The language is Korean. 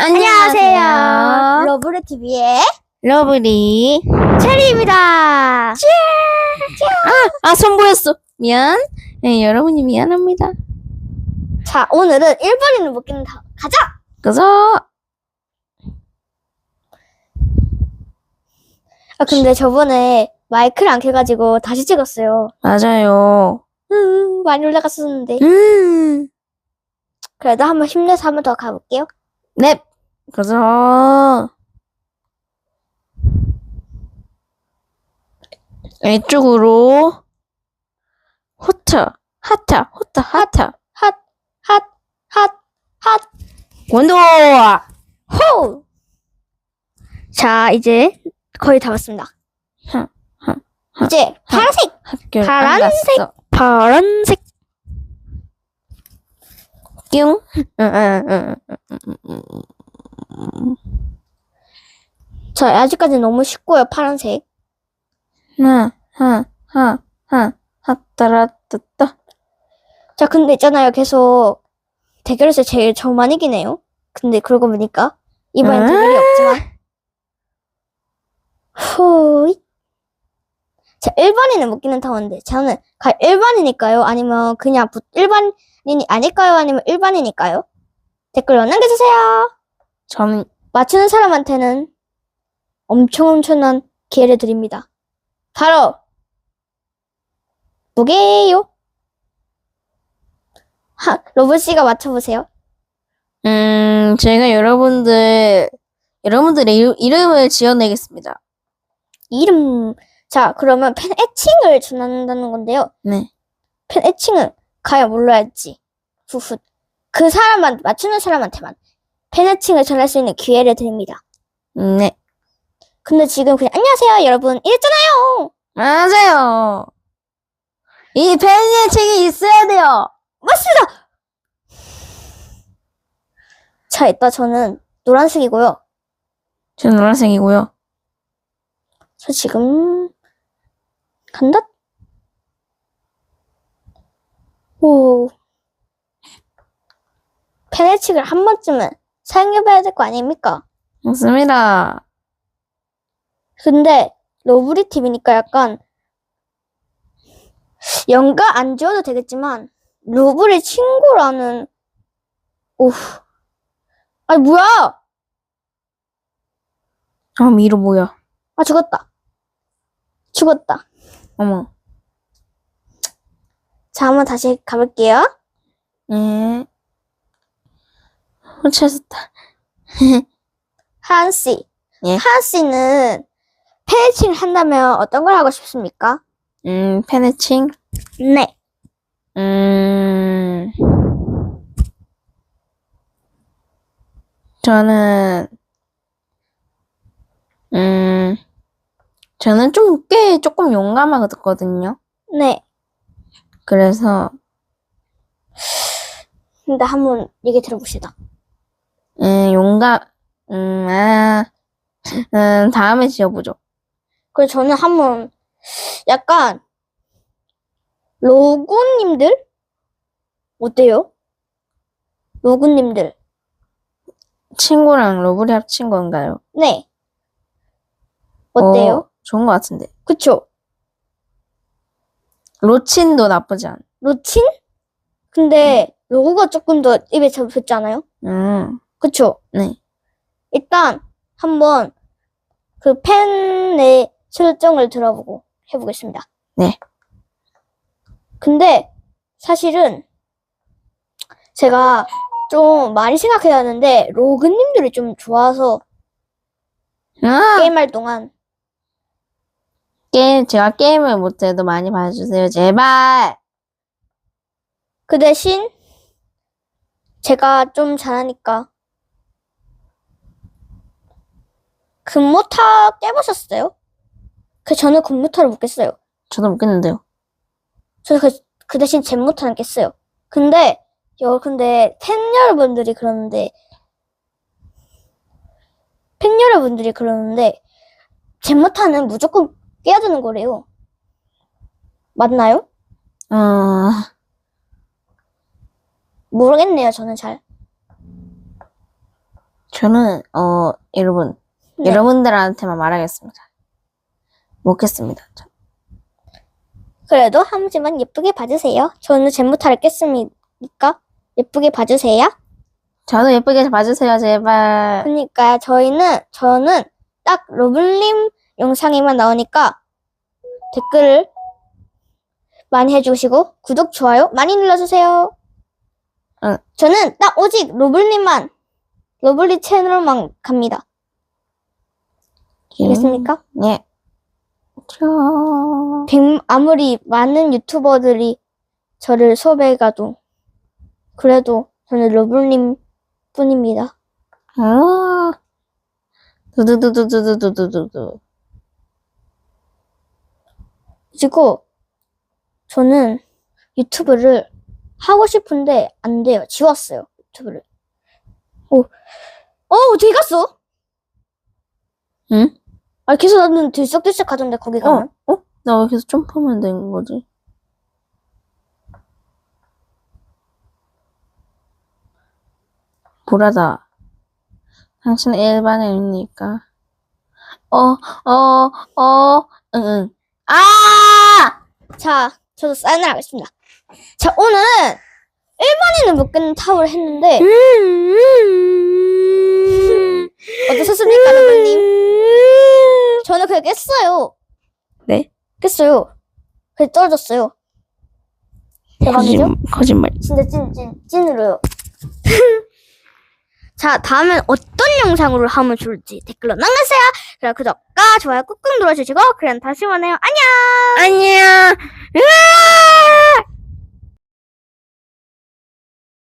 안녕하세요. 러브레 TV의 러블리. 체리입니다. 아, 아, 선보였어. 미안. 네, 여러분이 미안합니다. 자, 오늘은 1번에는 못 끼는 다 가자. 그래서, 아, 근데 저번에 마이크를 안 켜가지고 다시 찍었어요. 맞아요. 음, 많이 올라갔었는데. 음. 그래도 한번 힘내서 한번 더 가볼게요. 넵. 그래서, 이쪽으로, 호트, 하트, 호트, 하트, 핫, 핫, 핫, 핫, 원도! 호! 자, 이제 거의 다 왔습니다. 이제 파란색, 학교를 파란색. 안 갔어. 파란색. 뀨. 자, 아직까지 너무 쉽고요, 파란색. 하나, 하나, 하나, 하나, 하나, 따라따따. 자, 근데 있잖아요. 계속 대결에서 제일 저만 이기네요. 근데 그러고 보니까 이번엔 음. 대결이 없지만. 후이. 자, 1번에는 못 끼는 타워인데 저는 가 1번이니까요? 아니면 그냥 부- 일반인이 아닐까요? 아니면 일반이니까요? 댓글로 남겨주세요. 저는 맞추는 사람한테는 엄청 엄청난 기회를 드립니다. 바로 뭐게요? 하, 로봇 씨가 맞춰보세요. 음, 제가 여러분들, 여러분들의 이- 이름을 지어내겠습니다. 이름. 자, 그러면 팬 애칭을 전한다는 건데요. 네. 팬 애칭은 과연 뭘로 할지. 후후. 그 사람만, 맞추는 사람한테만 팬 애칭을 전할 수 있는 기회를 드립니다. 네. 근데 지금 그냥 안녕하세요, 여러분. 이랬잖아요. 맞아요. 이 팬의 책이 있어야 돼요. 맞습니다. 자, 이따 저는 노란색이고요. 저 노란색이고요. 저 지금 간다. 오. 페네칙을 한 번쯤은 사용해봐야 될 거 아닙니까? 맞습니다. 근데 러브리 TV니까 약간 연가 안 지워도 되겠지만 러브리 친구라는 오우 아니 뭐야 아, 미로 뭐야. 아 죽었다 죽었다 어머. 자 한번 다시 가볼게요 네. 훔쳤다. 하은 씨 예? 하은 씨는 페네칭을 한다면 어떤 걸 하고 싶습니까? 음, 팬의칭? 네 음, 저는, 음, 저는 좀 꽤 조금 용감하거든요. 네. 그래서, 근데 한번 얘기 들어봅시다. 음, 용감, 음, 아, 음, 다음에 지어보죠. 그래서 저는 한번 약간 로구님들 어때요? 로구님들 친구랑 러브리 합친 건가요? 네 어때요? 어, 좋은 것 같은데. 그쵸? 로친도 나쁘지 않. 로친? 근데 로고가 조금 더 입에 잡혔지 않아요? 음, 그쵸? 네. 일단 한번 그 팬의 설정을 들어보고 해보겠습니다. 네. 근데 사실은 제가 좀 많이 생각해야 하는데 로그님들이 좀 좋아서 아, 게임할 동안 게임, 제가 게임을 못해도 많이 봐주세요. 제발! 그 대신 제가 좀 잘하니까 금모타 깨보셨어요? 그 저는 금모타를 못 깼어요. 저도 못겠는데요. 저 그, 그 대신 잼모타는 깼어요. 근데 여 근데 팬 여러분들이 그러는데 팬 여러분들이 그러는데 잼모타는 무조건 깨야 되는 거래요. 맞나요? 어, 모르겠네요. 저는 잘. 저는 어 여러분 네. 여러분들한테만 말하겠습니다. 못겠습니다. 저. 그래도 한 번씩만 예쁘게 봐주세요. 저는 젠부타를 깼으니까 예쁘게 봐주세요. 저도 예쁘게 봐주세요 제발. 그러니까 저희는 저는 딱 로블님 영상에만 나오니까 댓글을 많이 해주시고 구독 좋아요 많이 눌러주세요. 응. 저는 딱 오직 로블님만 로블리 채널만 갑니다. 알겠습니까? 예. 저... 백- 아무리 많은 유튜버들이 저를 섭외해가도 그래도 저는 로블님 뿐입니다. 아. 두두두두두두두두두. 그리고 저는 유튜브를 하고 싶은데 안 돼요. 지웠어요. 유튜브를. 오, 어 어디 갔어? 응? 아 계속 나는 들썩들썩 가던데 거기 가면. 어? 어? 나왜 계속 점프하면 되는 거지? 보라다. 당신은 일반인입니까? 어, 어, 어, 응, 응. 아! 자, 저도 사인을 하겠습니다. 자, 오늘 일반인은 못 깼는 타워를 했는데 어떠셨습니까, 그냥 깼어요. 네? 깼어요. 그래 떨어졌어요. 대박이죠? 거짓말. 진짜 찐, 찐, 찐으로요. 자, 다음엔 어떤 영상으로 하면 좋을지 댓글로 남겨주세요. 그리고 구독과 좋아요 꾹꾹 눌러주시고, 그럼 다시 만나요. 안녕! 안녕! 으아!